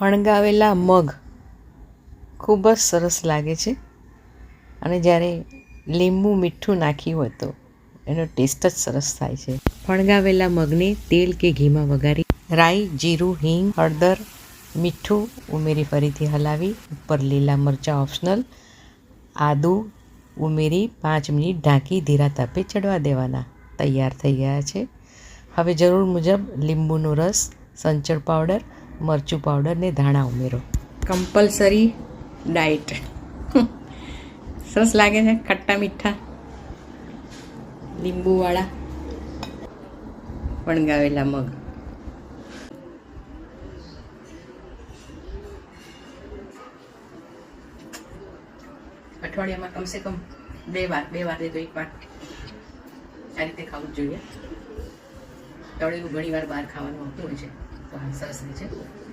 ફણગાવેલા મગ ખૂબ જ સરસ લાગે છે. અને જ્યારે લીંબુ મીઠું નાખ્યું હોય તો એનો ટેસ્ટ જ સરસ થાય છે. ફણગાવેલા મગને તેલ કે ઘીમાં વઘારી, રાઈ, જીરું, હિંગ, હળદર, મીઠું ઉમેરી ફરીથી હલાવી, ઉપર લીલા મરચાં ઓપ્શનલ આદું ઉમેરી પાંચ મિનિટ ઢાંકી ધીરા તાપે ચડવા દેવાના. તૈયાર થઈ ગયા છે. હવે જરૂર મુજબ લીંબુનો રસ, સંચળ પાવડર મરચું પાવડર ને ધાણા ઉમેરો. કમ્પલસરી ડાયટ સરસ લાગે છે, ખટ્ટા મીઠા, લીંબુવાળા, વણગાવેલા મગ. અઠવાડિયામાં કમસે કમ બે વાર બે વાર તો એક વાર આ રીતે ખાવું જોઈએ. તળેલું ઘણી વાર બહાર ખાવાનું આવતું હોય છે. તો આ સરસ રહે છે.